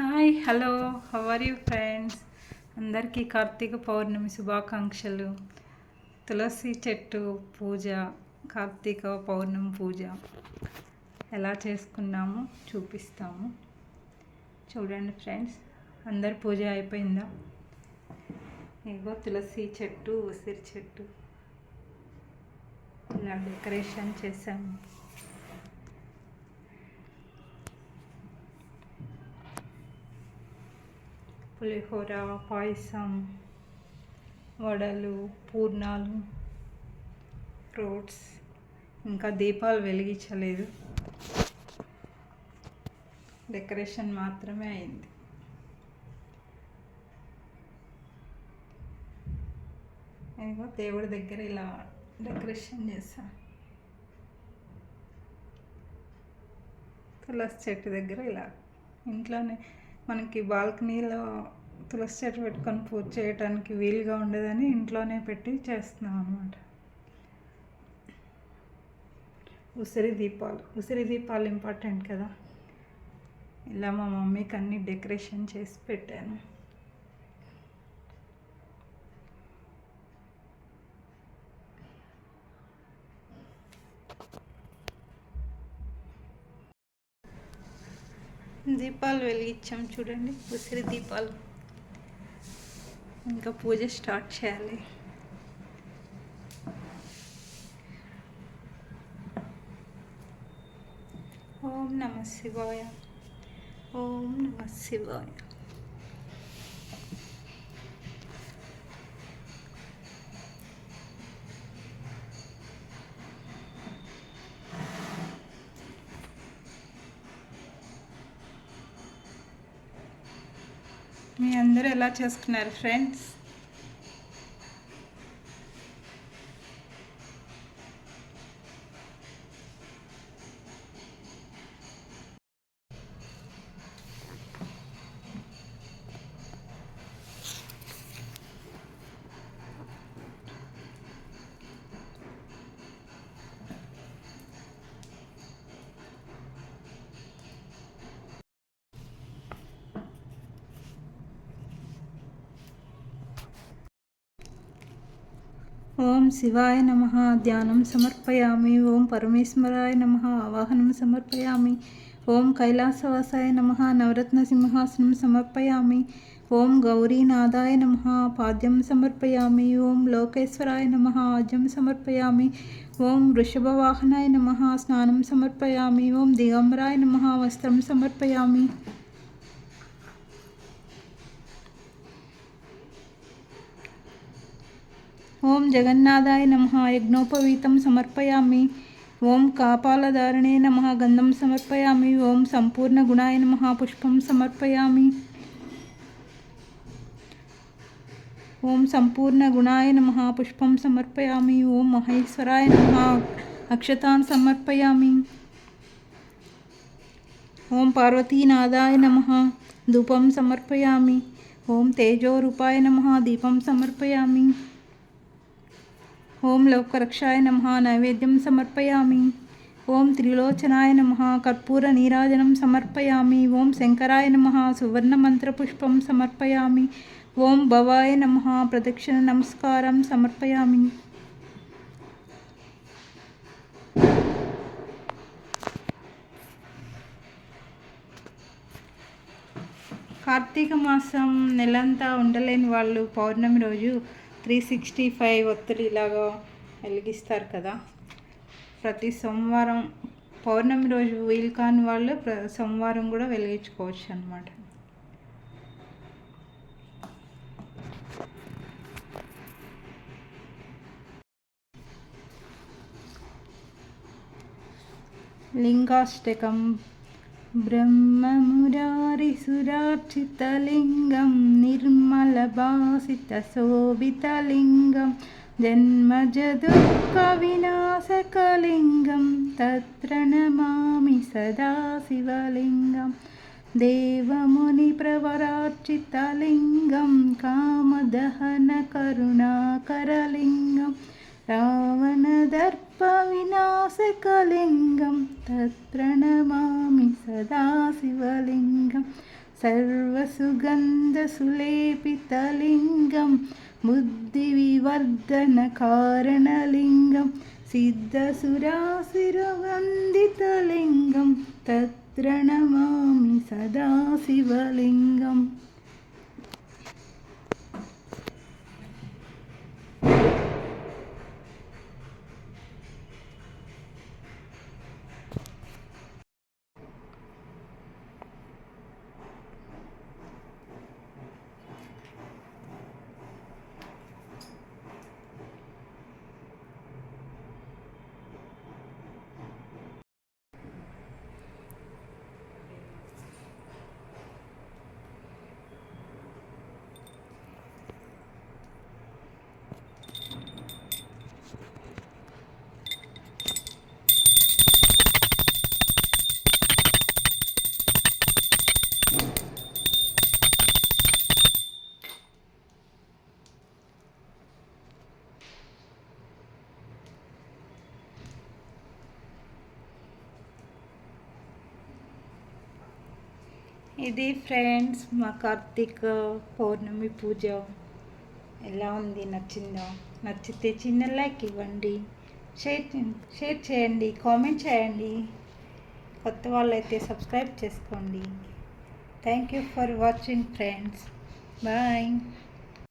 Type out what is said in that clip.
Hi hello how are you friends అందరికీ కార్తీక పౌర్ణమి శుభాకాంక్షలు. తులసి చెట్టు పూజ కార్తీక పౌర్ణమి పూజ ఎలా చేసుకున్నాము చూపిస్తాము. చూడండి ఫ్రెండ్స్ అందరి పూజ అయిపోయిందా? ఇగో తులసి చెట్టు ఉసిరి చెట్టు. ఇలా డెకరేషన్ చేసాము పులిహోర పాయసం వడలు పూర్ణాలు ఫ్రూట్స్. ఇంకా దీపాలు వెలిగించలేదు. డెకరేషన్ మాత్రమే అయింది. ఇదిగో దేవుడి దగ్గర ఇలా డెకరేషన్ చేసా తులసి చెట్టు దగ్గర ఇలా ఇంట్లోనే మనకి బాల్కనీలో తులసి చెట్టు పెట్టుకొని పూజ చేయడానికి వీలుగా ఉండదని ఇంట్లోనే పెట్టి చేస్తున్నాం అన్నమాట. ఉసిరి దీపాలు. ఉసిరి దీపాలు ఇంపార్టెంట్ కదా. ఇలా మా మమ్మీకి అన్ని డెకరేషన్ చేసి పెట్టాను. దీపాలు వెలిగించాం చూడండి ఉసిరి దీపాలు. ఇంకా పూజ స్టార్ట్ చేయాలి. ఓం నమ శివాయ. ఓం నమ శివాయ. మీ అందరూ ఎలా చేసుకున్నారు ఫ్రెండ్స్ ఓం శివాయ నమ. ధ్యానం సమర్పయామి. ఓం పరమేశ్వరాయ నమ. ఆవాహనం సమర్పయామి. ఓం కైలాసవాసాయ నమ. నవరత్న సింహాసనం సమర్పయామి. ఓం గౌరీనాథాయ నమ. పాద్యం సమర్పయామి. ఓం లోకేశ్వరాయ నమ. ఆజ్యం సమర్పయామి. ఓం వృషభవాహనాయ నమ. స్నానం సమర్పయామి. ఓం దిగంబరాయ నమ. వస్త్రం సమర్పయామి. ఓం జగన్నాథాయ నమ యజ్ఞోపవీతం సమర్పయామి ఓం కాపాలధారణే నమ గంధం సమర్పయామి ఓం సంపూర్ణ గుణాయ నమ పుష్పం సమర్పయామి ఓం సంపూర్ణ గుణాయ నమ పుష్పం సమర్పయామి ఓం మహేశ్వరాయ నమ అక్షతాన్ సమర్పయామి ఓం పార్వతీనాథాయ నమ ధూపం సమర్పయామి ఓం తేజోరూపాయ నమ దీపం సమర్పయామి ఓం లోకరక్షాయ నమ నైవేద్యం సమర్పయామి. ఓం త్రిలోచనాయ నమ కర్పూర నీరాజనం సమర్పయామి. ఓం శంకరాయ నమ సువర్ణమంత్రపుష్పం సమర్పయామి. ఓం భవాయ నమ ప్రదక్షిణ నమస్కారం సమర్పయామి. కార్తీక మాసం నెలంతా ఉండలేని వాళ్ళు పౌర్ణమి రోజు త్రీ సిక్స్టీ ఫైవ్ ఒత్తిడి ఇలాగా వెలిగిస్తారు కదా. ప్రతి సోమవారం పౌర్ణమి రోజు వీలు కాని వాళ్ళు సోమవారం కూడా వెలిగించుకోవచ్చు అనమాట లింగాష్టకం ब्रह्ममुरारिसुरार्चितलिङ्गं निर्मलभासितशोभितलिङ्गं जन्मजदुःखविनाशकलिङ्गं तत्र नमामि सदा शिवलिङ्गं देवमुनिप्रवरार्चितलिङ्गं कामदहनकरुणाकरलिङ्गं विनाशकलिङ्गं तत्रणमामि सदा शिवलिङ्गं सर्वसुगन्धसुलेपितलिङ्गं बुद्धिविवर्धनकारणलिङ्गं सिद्धसुराशिरवन्दितलिङ्गं तत्रणमामि सदा शिवलिङ्गम्। ఇది ఫ్రెండ్స్ మా కార్తీక పౌర్ణమి పూజ. ఎలా ఉంది? నచ్చిందా? నచ్చితే చిన్న లైక్ ఇవ్వండి. షేర్ షేర్ చేయండి. కామెంట్ చేయండి. కొత్త వాళ్ళైతే సబ్స్క్రైబ్ చేసుకోండి. Thank you for watching friends. Bye.